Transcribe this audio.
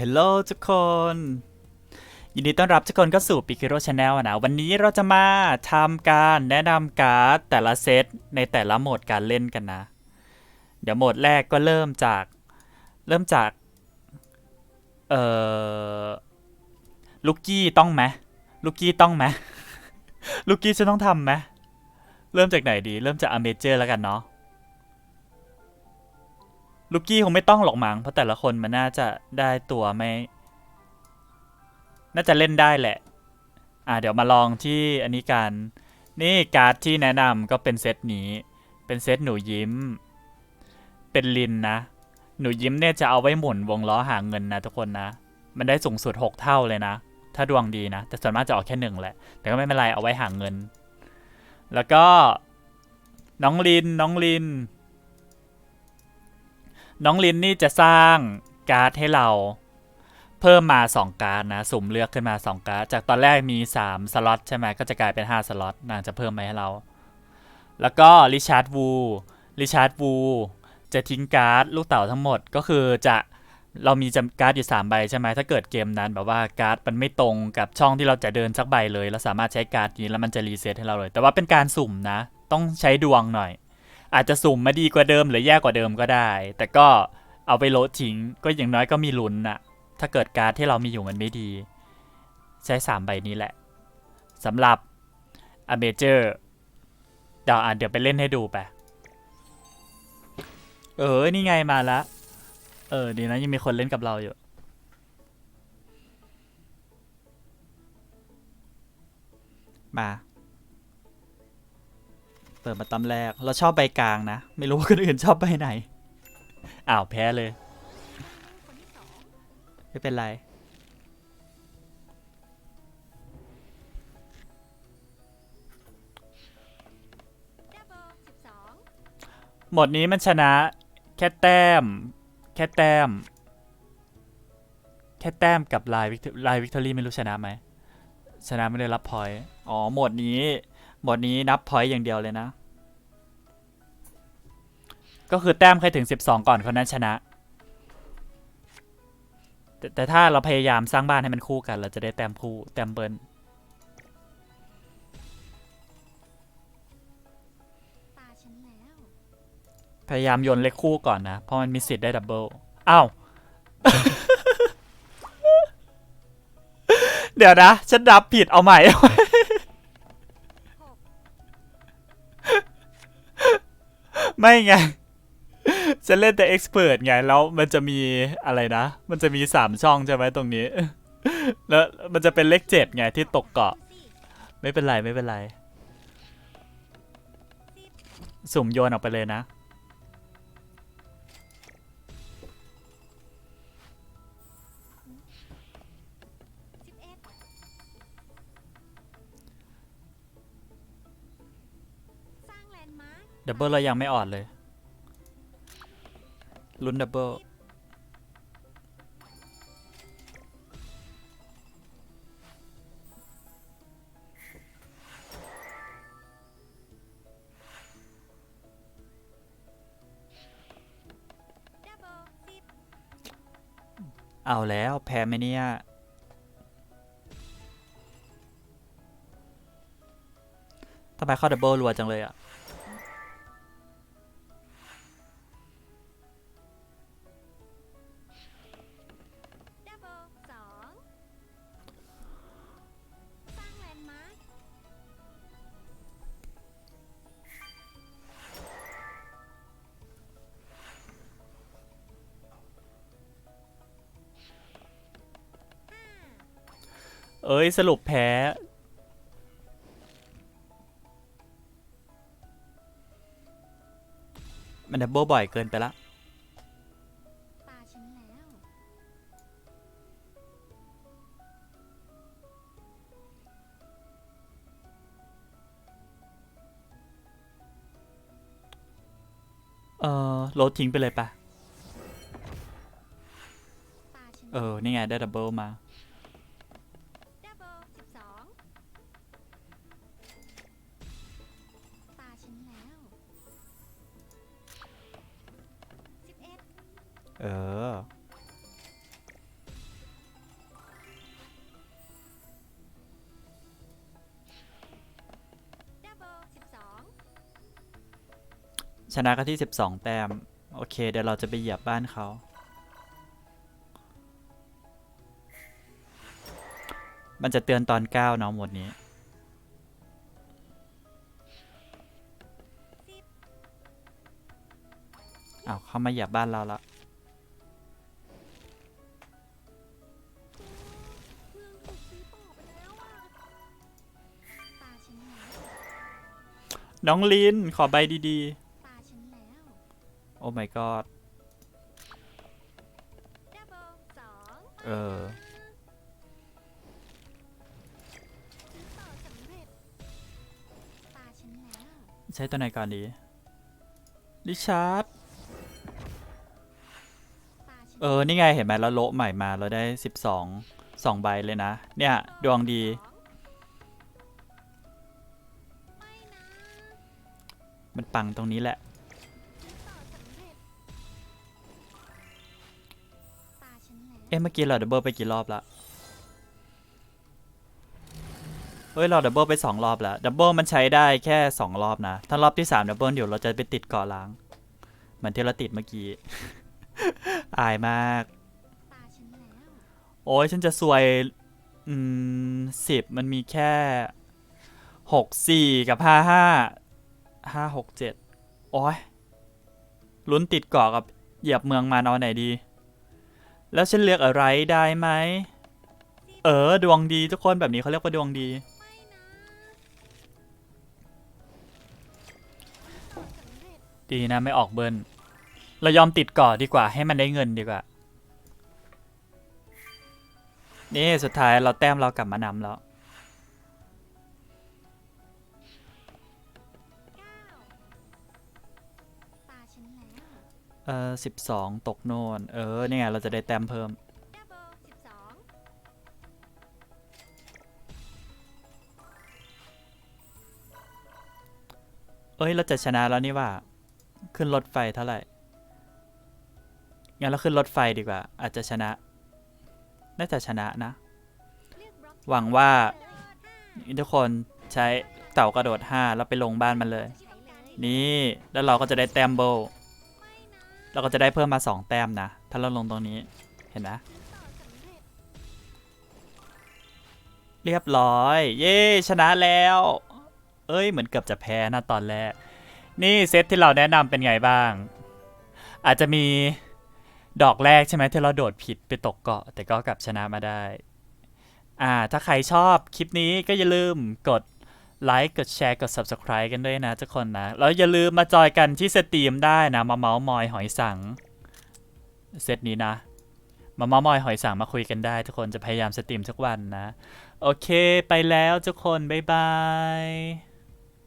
ฮลโหลทุกคน ยินดีต้อนรับทุกคนเข้าสู่ปิคิโร่ชาแนลนะ วันนี้เราจะมาทำการแนะนำการ์ดแต่ละเซตในแต่ละโหมดการเล่นกันนะ เดี๋ยวโหมดแรกก็เริ่มจากเริ่มจาก เอ่อ ลูกกี้ต้องไหมลูกกี้ต้องไหมลูกกี้จะต้องทำไหมเริ่มจากไหนดี เริ่มจากอเมเจอร์แล้วกันเนาะ ลูกี้คงไม่ต้องหรอกมั้งเพราะแต่ละคนมันน่าจะได้ตัวไม่ น่าจะเล่นได้แหละ อ่าเดี๋ยวมาลองที่อันนี้กันนี่การ์ดที่แนะนำก็เป็นเซตนี้ เป็นเซตหนูยิ้ม เป็นลินนะ หนูยิ้มเนี่ยจะเอาไว้หมุนวงล้อหาเงินนะทุกคนนะ มันได้สูงสุด 6 เท่าเลยนะ ถ้าดวงดีนะ แต่ส่วนมากจะออกแค่หนึ่งแหละ แต่ก็ไม่เป็นไรเอาไว้หาเงิน แล้วก็น้องลินน้องลิน น้องลินนี่จะสร้างการ์ดให้เรา เพิ่มมา 2 การ์ดนะ สุ่มเลือกขึ้นมา 2 การ์ด จากตอนแรกมี 3 สล็อตใช่ไหมก็จะกลายเป็น 5 สล็อต นางจะเพิ่มมาให้เรา แล้วก็ริชาร์ดวูริชาร์ดวูจะทิ้งการ์ดลูกเต๋าทั้งหมดก็คือจะเรามีจำการ์ดอยู่3ใบใช่ไหมถ้าเกิดเกมนั้นแบบว่าการ์ดมันไม่ตรงกับช่องที่เราจะเดินสักใบเลยเราสามารถใช้การ์ดนี้แล้วมันจะรีเซ็ตให้เราเลย แต่ว่าเป็นการสุ่มนะ ต้องใช้ดวงหน่อย อาจจะสุ่มมาดีกว่าเดิมหรือแย่กว่าเดิมก็ได้ แต่ก็เอาไปโลดทิ้งก็อย่างน้อยก็มีลุ้นอะถ้าเกิดการที่เรามีอยู่มันไม่ดี ใช้ 3 ใบนี้แหละสำหรับอเมเจอร์เดี๋ยวอะเดี๋ยวไปเล่นให้ดูไป เออ นี่ไงมาละ เออ ดีนะยังมีคนเล่นกับเราอยู่ มา เปิดมาตำแรก เราชอบใบกลางนะ ไม่รู้ว่าคนอื่นชอบใบไหน อ้าวแพ้เลย ไม่เป็นไร หมดนี้มันชนะ แค่แต้ม แค่แต้ม แค่แต้มกับลายวิกลายวิกตอรี่ไม่รู้ชนะไหม ชนะไม่ได้รับพอยต์ อ๋อ หมดนี้ หมดนี้นับพอยต์อย่างเดียวเลยนะ ก็คือแต้มใครถึง 12 ก่อนคนนั้นชนะแต่แต่ถ้าเราพยายามสร้างบ้านให้มันคู่กัน เราจะได้แต้มคู่แต้มเบิลตาฉันแล้ว พยายามโยนเลขคู่ก่อนนะ เพราะมันมีสิทธิ์ได้ดับเบิลอ้าว เดี๋ยวนะ ฉันดับผิดเอาใหม่ ไม่ไงจะเล่นแต่เอ็กซ์เพรสไงแล้วมันจะมีอะไรนะ มันจะมีสามช่องใช่ไหมตรงนี้ แล้วมันจะเป็นเลขเจ็ดไงที่ตกเกาะ ไม่เป็นไรไม่เป็นไร สุ่มโยนออกไปเลยนะ ดับเบิลเรายังไม่อ่อนเลยลุ้นดับเบิลเบิลสิบเอาแล้วแพ้ไหมเนี่ยทำไมเข้าดับเบิลรัวจังเลยอะ เอ้ย สรุปแพ้ มันดับเบิลบ่อยเกินไปละ ตาฉันแล้ว เออโลดทิ้งไปเลยปะตาฉันเออ นี่ไง ได้ดับเบิลมา เออ ชนะก็ที่ 12 แต้ม โอเค เดี๋ยวเราจะไปเหยียบบ้านเขา มันจะเตือนตอน 9 เนาะหมดนี้เอาเข้ามาเหยียบบ้านเราละ น้องลินขอใบดีตาฉันแล้วๆ โอ้ my god ดับเบิลสองเออ ซื้อต่อสำเร็จ ตาฉันแล้ว ใช้ตัวไหนก่อนดีริชาร์ด ตาฉันเออ นี่ไงเห็นไหมแล้วโละใหม่มาเราได้ 12 2 ใบเลยนะ เนี่ย ดวงดีไม่ มันปังตรงนี้แหละซื้อต่อสำเร็จตาฉันแล้วเอ๊ะเมื่อกี้เราดับเบิลไปกี่รอบละเฮ้ยเราดับเบิลไปสองรอบแล้วดับเบิลมันใช้ได้แค่สองรอบนะ ถ้ารอบที่สามดับเบิลเดี๋ยวเราจะไปติดเกาะล้าง เหมือนที่เราติดเมื่อกี้ อายมาก โอ้ยฉันจะซวย อืมสิบมันมีแค่หกสี่กับห้าห้า ห้าหกเจ็ดโอ้ยลุ้นติดเกาะกับเหยียบเมืองมันเอาไหนดี แล้วฉันเลือกอะไรได้ไหม เออ ดวงดีทุกคนแบบนี้เขาเรียกว่าดวงดี ดีนะไม่ออกเบิร์นเรายอมติดเกาะดีกว่าให้มันได้เงินดีกว่า นี่สุดท้ายเราแต้มเรากลับมานำแล้ว ออสิบสองตกโน่นเออเนี่ยเราจะได้แต้มเพิ่ม เอ้ย เราจะชนะแล้วนี่ว่า ขึ้นรถไฟเท่าไหร่ งั้นเราขึ้นรถไฟดีกว่า อาจจะชนะ น่าจะชนะนะ หวังว่า ทุกคนใช้เต่ากระโดด 5 แล้วไปลงบ้านมันเลย นี่ แล้วเราก็จะได้แต้มโบ เราก็จะได้เพิ่มมา 2 แต้มนะ ถ้าเราลงตรงนี้เห็นนะซื้อต่อสำเร็จเรียบร้อย เย้ชนะแล้ว เอ้ยเหมือนเกือบจะแพ้นะตอนแรก นี่เซตที่เราแนะนำเป็นไงบ้าง อาจจะมีดอกแรกใช่ไหมที่เราโดดผิดไปตกเกาะ แต่ก็กลับชนะมาได้ อ่าถ้าใครชอบคลิปนี้ก็อย่าลืมกด ไลค์กดแชร์กด Subscribe กันด้วยนะทุกคนนะ แล้วอย่าลืมมาจอยกันที่สตรีมได้นะ มาเมาส์มอยหอยสังเซตนี้นะ มาเมาส์มอยหอยสังมาคุยกันได้ ทุกคนจะพยายามสตรีมทุกวันนะ โอเค ไปแล้วทุกคน บ๊ายบาย